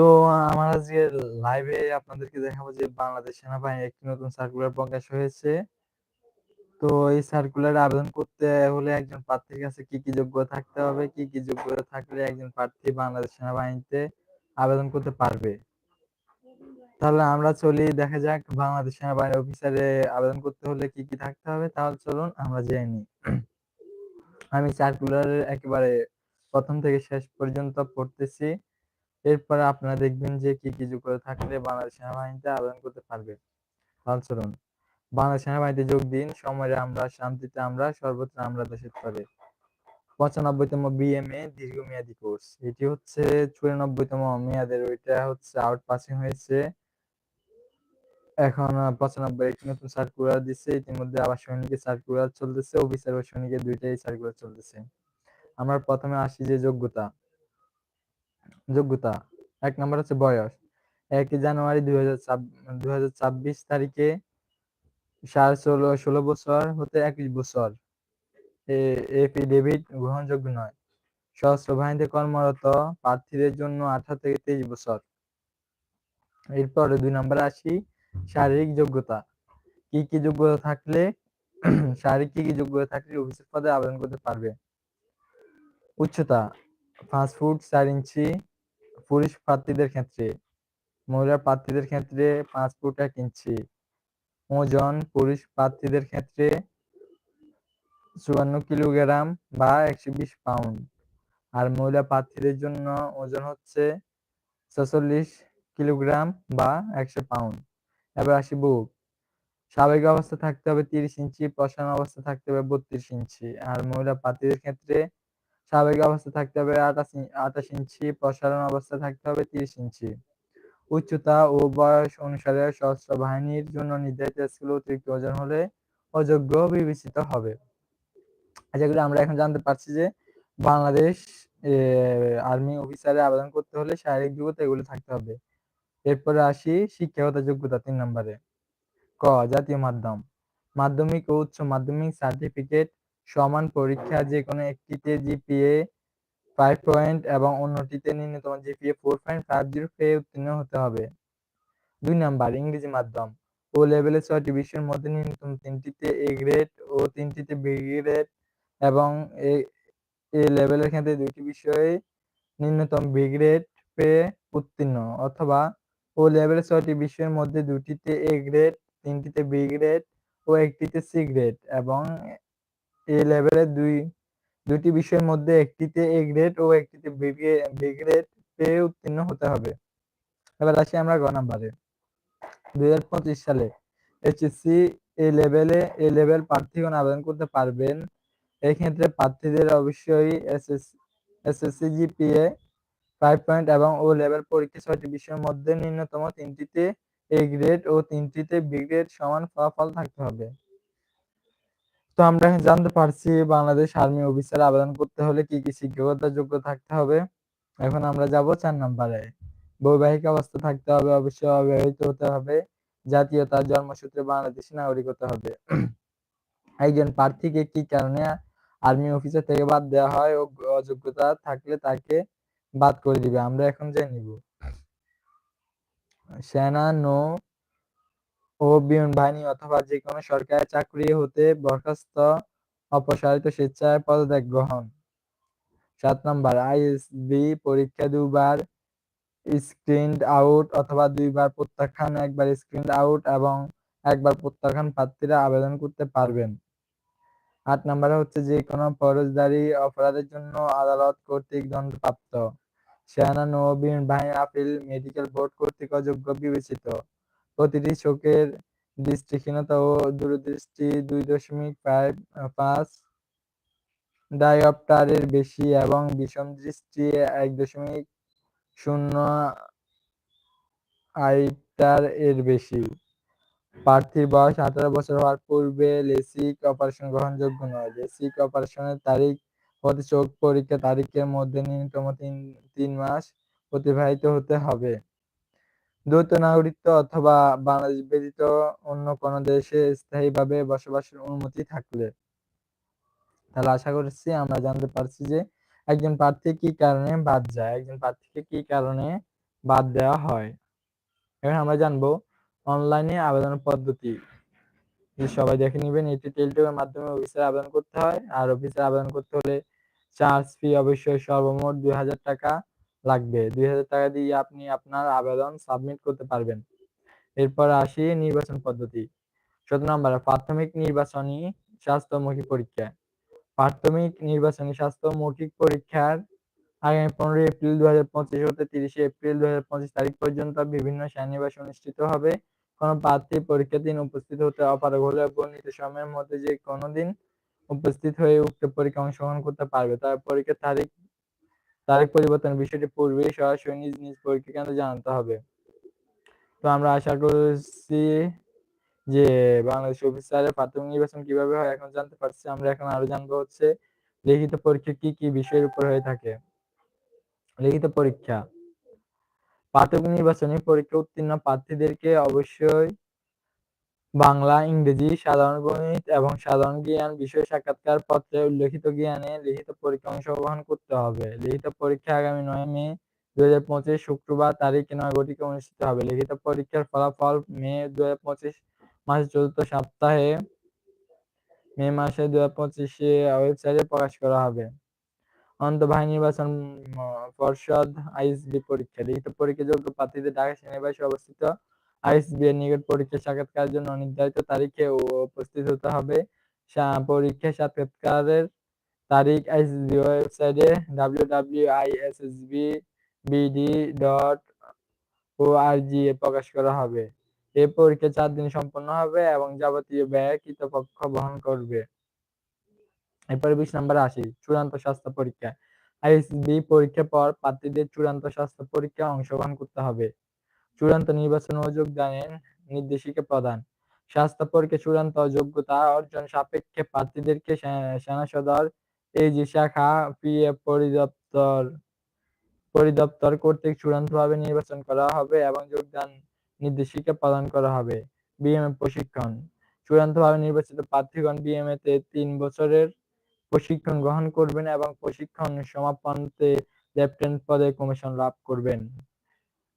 তো আমার আজকে লাইভে আপনাদেরকে দেখাবো যে বাংলাদেশ সেনাবাহিনীর একটি নতুন সার্কুলার প্রকাশ হয়েছে। তো এই সার্কুলার আবেদন করতে হলে একজন প্রার্থীর কাছে কি কি যোগ্য থাকতে হবে, কি কি যোগ্যতা থাকলে একজন প্রার্থী বাংলাদেশ সেনাবাহিনীতে আবেদন করতে পারবে? তাহলে আমরা চলি, দেখা যাক বাংলাদেশ সেনাবাহিনীর অফিসারে আবেদন করতে হলে কি কি থাকতে হবে। তাহলে চলুন আমরা জেনে আমি সার্কুলার একেবারে প্রথম থেকে শেষ পর্যন্ত পড়তেছি। এরপরে আপনারা দেখবেন যে কি কি যোগ্যতা থাকলে বাংলাদেশ সেনাবাহিনীতে আবেদন করতে পারবে। তাহলে চলুন বাংলাদেশ সেনাবাহিনীতে যোগ দিন সময়ে আমরা, শান্তিতে আমরা, সর্বত্র আমরা দেশের তরে পঁচানব্বইতম বিএমএ দীর্ঘমেয়াদী কোর্স। এটি হচ্ছে চুরানব্বইতম মেয়াদের, ওইটা হচ্ছে আউট পাসিং হয়েছে। এখন পঁচানব্বই একটি নতুন সার্কুলার দিচ্ছে ইতিমধ্যে আবার সৈনিকের সার্কুলার চলতেছে অফিসার ও সৈনিকের দুইটাই সার্কুলার চলতেছে। আমরা প্রথমে আসি যে যোগ্যতা। যোগ্যতা, এক নম্বর হচ্ছে বয়স। একই জানুয়ারি দুই হাজার ছাব্বিশ তারিখে সাড়ে ষোলো ষোলো বছর হতে একুশ বছর। এফিডেভিট গ্রহণযোগ্য নয়। সশস্ত্র বাহিনীতে কর্মরত প্রার্থীদের জন্য আঠারো থেকে তেইশ বছর। এরপরে দুই নম্বর আসি, শারীরিক যোগ্যতা। কি কি যোগ্যতা থাকলে, শারীরিক কি কি যোগ্যতা থাকলে অফিসের পদে আবেদন করতে পারবে? উচ্চতা ফুট চার ইঞ্চি পুরুষ প্রার্থীদের ক্ষেত্রে, মহিলা প্রার্থীদের ক্ষেত্রে পাঁচ ফুট এক ইঞ্চি, ওজন পুরুষ প্রার্থীদের ক্ষেত্রে চুয়ান্ন কিলোগ্রাম বা একশো বিশ পাউন্ড আর মহিলা প্রার্থীদের জন্য ওজন হচ্ছে ছচল্লিশ কিলোগ্রাম বা একশো পাউন্ড এবার আসি বুক। স্বাভাবিক অবস্থা থাকতে হবে তিরিশ ইঞ্চি, প্রসারণ অবস্থা থাকতে হবে বত্রিশ ইঞ্চি, আর মহিলা প্রার্থীদের ক্ষেত্রে স্বাভাবিক অবস্থা থাকতে হবে আঠাশ আঠাশ ইঞ্চি, প্রসারণ অবস্থা থাকতে হবে তিরিশ ইঞ্চি। উচ্চতা ও বয়স অনুসারে সশস্ত্র বাহিনীর জন্য নির্ধারিত স্কুল অতিরিক্ত ওজন হলে অযোগ্য বিবেচিত হবে। যেগুলো আমরা এখন জানতে পারছি যে বাংলাদেশ আর্মি অফিসারে আবেদন করতে হলে শারীরিক যোগ্যতা এগুলো থাকতে হবে। এরপরে আসি শিক্ষাগত যোগ্যতা তিন নম্বরে। ক, জাতীয় মাধ্যম। মাধ্যমিক ও উচ্চ মাধ্যমিক সার্টিফিকেট সমান পরীক্ষা যে কোনো একটিতে জিপিএ ফাইভ পয়েন্ট এবং অন্যটিতে ন্যূনতম GPA four point five zero পেয়ে উত্তীর্ণ হতে হবে। দুই নাম্বার, ইংরেজি মাধ্যম। ও লেভেলে ছয়টি বিষয়ের মধ্যে ন্যূনতম তিনটিতে এ গ্রেড ও তিনটিতে বি গ্রেড এবং এ লেভেলের ক্ষেত্রে দুইটি বিষয়ে নিম্নতম বি গ্রেড পেয়ে উত্তীর্ণ অথবা ও লেভেলের ছয়টি বিষয়ের মধ্যে দুটিতে এ গ্রেড তিনটিতে বি গ্রেড ও একটিতে সি গ্রেড এবং এ লেভেলের দুই দুটি বিষয়ের মধ্যে একটিতে এ গ্রেড ও একটিতে বি গ্রেড পেয়ে উত্তীর্ণ হতে হবে। এবার আসি আমরা গ নাম্বারে। দুই পঁচিশ সালে এইচএসসি এ লেভেলে এ লেভেল প্রার্থীগণ আবেদন করতে পারবেন। এই ক্ষেত্রে প্রার্থীদের অবশ্যই এসএসসি জিপিএ ফাইভ পয়েন্ট এবং ও লেভেল পরীক্ষা ছয়টি বিষয়ের মধ্যে ন্যূনতম তিনটিতে এ গ্রেড ও তিনটিতে বি গ্রেড সমান ফলাফল থাকতে হবে। তো আমরা জানতে পারছি বাংলাদেশ আর্মি অফিসার আবেদন করতে হলে কি কি শিক্ষকতা যোগ্য থাকতে হবে। এখন আমরা যাব চার নম্বরে। বৈবাহিক অবস্থা থাকতে হবে, অবশ্যই অবিবাহিত হতে হবে। জাতীয়তা, জন্মসূত্রে বাংলাদেশি নাগরিক হতে হবে। একজন প্রার্থীকে কি কারণে আর্মি অফিসার থেকে বাদ দেওয়া হয় ও অযোগ্যতা থাকলে তাকে বাদ করে দিবে? আমরা এখন জেনে নিব। সেনা, নৌ ও বিমান বাহিনী অথবা যে কোনো সরকারি চাকরি হতে বরখাস্ত অপসারিত স্বেচ্ছায় পদত্যাগ গ্রহণ। সাত নম্বর, আইএসবি পরীক্ষা দুবার স্ক্রিন আউট অথবা দুইবার প্রত্যাখ্যান, একবার স্ক্রিন আউট এবং একবার প্রত্যাখ্যান প্রার্থীরা আবেদন করতে পারবেন। আট নম্বরে হচ্ছে যে কোনো ফৌজদারি অপরাধের জন্য আদালত কর্তৃক দণ্ডপ্রাপ্ত। সেনা নৌবিন বাহিনী, আপিল, মেডিকেল বোর্ড কর্তৃক অযোগ্য বিবেচিত। প্রতিটি চোখের দৃষ্টিহীনতা ও দূরদৃষ্টি দুই দশমিক পাঁচ ডায়োপ্টারের বেশি এবং বিষম দৃষ্টি এক দশমিক শূন্য আইটার এর বেশি। প্রার্থীর বয়স আঠারো বছর হওয়ার পূর্বে লেসিক অপারেশন গ্রহণযোগ্য নয়। লেসিক অপারেশনের তারিখ হতে চোখ পরীক্ষা তারিখের মধ্যে ন্যূনতম তিন তিন মাস অতিবাহিত হতে হবে। দ্বৈত নাগরিকত্ব অথবা বাংলাদেশ ব্যতীত অন্য কোনো দেশে স্থায়ীভাবে বসবাসের অনুমতি থাকলে। তাহলে আশা করছি আমরা জানতে পারছি যে একজন প্রার্থী কি কারণে বাদ যায়, একজন প্রার্থীকে কি কারণে বাদ দেওয়া হয়। এখন আমরা জানব অনলাইনে আবেদন পদ্ধতি। সবাই দেখে নেবেন এটি টেলিটকের মাধ্যমে অফিসে আবেদন করতে হয়। আর অফিসে আবেদন করতে হলে চার্জ ফি অবশ্যই সর্বমোট দুই হাজার টাকা লাগবে। দুই হাজার টাকা দিয়ে আপনি আপনার আবেদন সাবমিট করতে পারবেন। এরপর আসি নির্বাচন পদ্ধতি। চোদ্দ নম্বর, প্রাথমিক নির্বাচনী স্বাস্থ্যমুখী পরীক্ষা। প্রাথমিক নির্বাচনী স্বাস্থ্য মৌখিক পরীক্ষার আগামী পনেরোই এপ্রিল দু হাজার পঁচিশ হতে তিরিশে এপ্রিল দু হাজার পঁচিশ তারিখ পর্যন্ত বিভিন্ন শ্রেণীবাস অনুষ্ঠিত হবে। কোনো প্রার্থী পরীক্ষার দিন উপস্থিত হতে অপারগ হলে বর্ণিত সময়ের মধ্যে যে কোনো দিন উপস্থিত হয়ে উক্ত পরীক্ষা অংশগ্রহণ করতে পারবে। তার পরীক্ষার তারিখ তারিখ পরিবর্তনের বিষয়টি পূর্বেই সরাসরি নিজ নিজ পরীক্ষা কেন্দ্রে জানাতে হবে। তো আমরা আশা করছি যে বাংলাদেশ অফিসারের প্রাথমিক নির্বাচন কীভাবে হয় এখন জানতে পারছি। আমরা এখন আরও জানব হচ্ছে লিখিত পরীক্ষা কি কি বিষয়ের উপর হয়ে থাকে। লিখিত পরীক্ষা। প্রাথমিক নির্বাচনী পরীক্ষা উত্তীর্ণ প্রার্থীদেরকে অবশ্যই বাংলা, ইংরেজি, সাধারণ গণিত এবং সাধারণ জ্ঞান বিষয় সাক্ষাৎকার পত্রে উল্লেখিত জ্ঞানে লিখিত পরীক্ষা অংশগ্রহণ করতে হবে। লিখিত পরীক্ষা আগামী নয় মে দুই হাজার পঁচিশ শুক্রবার তারিখে নয় ঘটিকা অনুষ্ঠিত হবে। লিখিত পরীক্ষার ফলাফল মে দুই হাজার পঁচিশ মাসের চতুর্থ সপ্তাহে মে মাসে দুই হাজার পঁচিশে ওয়েবসাইটে প্রকাশ করা হবে। অন্তঃবাহিনী নির্বাচন পর্ষদ আইএসবি পরীক্ষা। লিখিত পরীক্ষা যোগ্য প্রার্থীদের ঢাকা সেনাবাহিনী অবস্থিত আইএসবি এর নিকট পরীক্ষা সাক্ষাৎকারের জন্য নির্ধারিত তারিখে উপস্থিত হতে হবে। পরীক্ষা সাক্ষাৎকারের তারিখ আইএসবি ওয়েবসাইটে ওআরজি এ প্রকাশ করা হবে। এই পরীক্ষা চার দিন সম্পন্ন হবে এবং যাবতীয় ব্যয় কৃতপক্ষ বহন করবে। এরপরে বিশ নম্বরে আসি, চূড়ান্ত স্বাস্থ্য পরীক্ষা। আইএসবি পরীক্ষার পর প্রার্থীদের চূড়ান্ত স্বাস্থ্য পরীক্ষা অংশগ্রহণ করতে হবে। চূড়ান্ত নির্বাচন ও যোগদানের নির্দেশিকা প্রদান। স্বাস্থ্য পরীক্ষা, চূড়ান্ত যোগ্যতা অর্জন সাপেক্ষে প্রার্থীদেরকে সেনা সদর এজি শাখা পিএফ পরিদপ্তর পরিদপ্তর কর্তৃক চূড়ান্তভাবে নির্বাচন করা হবে এবং যোগদান নির্দেশিকা প্রদান করা হবে। বিএমএ প্রশিক্ষণ, চূড়ান্তভাবে নির্বাচিত প্রার্থীগণ বিএমএ তে তিন বছরের প্রশিক্ষণ গ্রহণ করবেন এবং প্রশিক্ষণ সমাপনতে লেফটেন্যান্ট পদে কমিশন লাভ করবেন।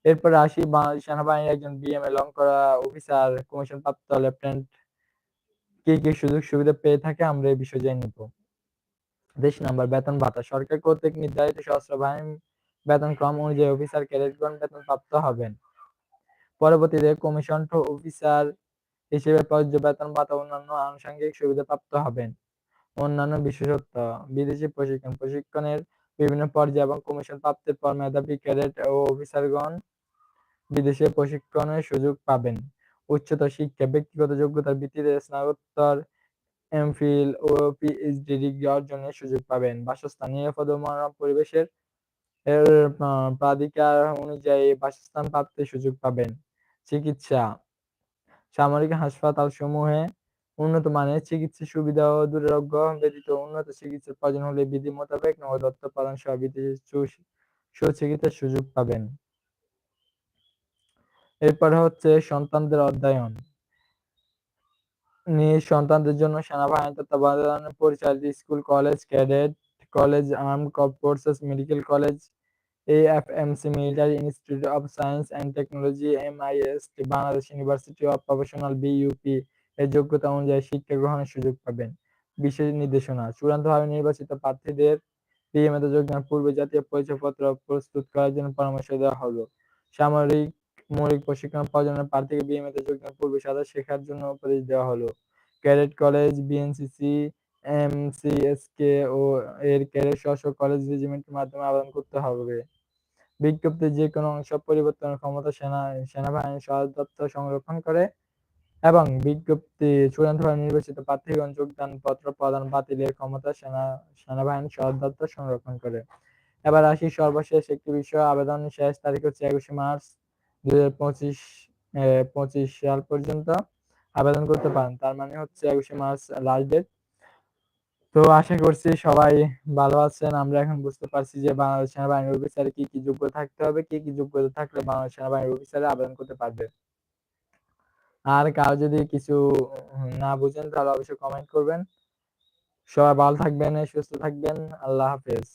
এরপরে আসি সেনাবাহিনীর একজন বিএমএ লং করা অফিসার কমিশন প্রাপ্ত লেফটেন্যান্ট কি কি সুযোগ সুবিধা পেয়ে থাকে আমরা এই বিষয় জেনে নিব। দেশ নাম্বার বেতন ভাতা। সরকার কর্তৃক নির্ধারিত সশস্ত্র বাহিনী বেতন ক্রম অনুযায়ী অফিসার ক্যাডেটগণ বেতন প্রাপ্ত হবেন। পরবর্তীতে কমিশন অফিসার হিসেবে প্রযোজ্য বেতন ভাতা অন্যান্য আনুষঙ্গিক সুবিধা প্রাপ্ত হবেন। অন্যান্য বিশেষত্ব, বিদেশি প্রশিক্ষণ, প্রশিক্ষণের বিভিন্ন পর্যায়ে এবং কমিশন প্রাপ্তির পর মেধাবী ক্যাডেট ও অফিসারগণ বিদেশে প্রশিক্ষণের সুযোগ পাবেন। উচ্চতর শিক্ষা, ব্যক্তিগত যোগ্যতার ভিত্তিতে স্নাতকোত্তর এমফিল ও পিএইচডি ডিগ্রি অর্জনের সুযোগ পাবেন। বাসস্থান নিরাপদ ও মানব পরিবেশের প্রাধিকার অনুযায়ী বাসস্থান প্রাপ্তির সুযোগ পাবেন। চিকিৎসা, সামরিক হাসপাতাল সমূহে উন্নত মানের চিকিৎসা সুবিধা ও দুরারোগ্য ব্যতীত উন্নত চিকিৎসার প্রয়োজন হলে বিধি মোতাবেক নগদত্ব প্রদান সহ বিদেশে সুচিকিৎসার সুযোগ পাবেন। এরপরে হচ্ছে সন্তানদের অধ্যয়ন। নিজ সন্তানদের জন্য সেনাবাহিনী, তত্ত্বাবধানে পরিচালিত school, college, cadet college arm forces, medical college, AFMC, military institute of science and technology, MIST, Bangladesh university of professional BUP এর যোগ্যতা অনুযায়ী শিক্ষা গ্রহণের সুযোগ পাবেন। বিশেষ নির্দেশনা, চূড়ান্তভাবে নির্বাচিত প্রার্থীদের পিএমএতে যোগদানের পূর্বে জাতীয় পরিচয়পত্র প্রস্তুত করার জন্য পরামর্শ দেওয়া হলো। সামরিক মৌলিক প্রশিক্ষণ প্রয়োজনে প্রার্থীকে বিএমএতে যোগদানের পূর্বে সাঁতার শেখার জন্য উপদেশ দেওয়া হলো। ক্যাডেট কলেজ বিএনসিসি এমসিএসকে ও এর ক্যাডেট সহ কলেজ রেজিমেন্টের মাধ্যমে আবেদন করতে হবে। বিজ্ঞপ্তির যে কোনো অংশ পরিবর্তনের ক্ষমতা সেনা, সেনাবাহিনীর সদর দপ্তর সংরক্ষণ করে এবং বিজ্ঞপ্তি চূড়ান্তভাবে নির্বাচিত প্রার্থীগণ যোগদান পত্র প্রদান বাতিলের ক্ষমতা সেনা সেনাবাহিনী সদর দপ্তর সংরক্ষণ করে। এবার আসি সর্বশেষ একটি বিষয়, আবেদন শেষ তারিখ হচ্ছে একুশে মার্চ। দুই হাজার পঁচিশ পঁচিশ সাল পর্যন্ত আবেদন করতে পারেন। তার মানে হচ্ছে একুশে মার্চ লাস্ট ডেট তো আশা করছি সবাই ভালো আছেন। আমরা এখন বুঝতে পারছি যে বাংলাদেশ সেনাবাহিনীর অফিসারে কি কি যোগ্যতা থাকতে হবে, কি কি যোগ্যতা থাকলে বাংলাদেশ সেনাবাহিনীর অফিসারে আবেদন করতে পারবে। আর কারও যদি কিছু না বুঝেন, তাহলে অবশ্যই কমেন্ট করবেন। সবাই ভালো থাকবেন, সুস্থ থাকবেন। আল্লাহ হাফেজ।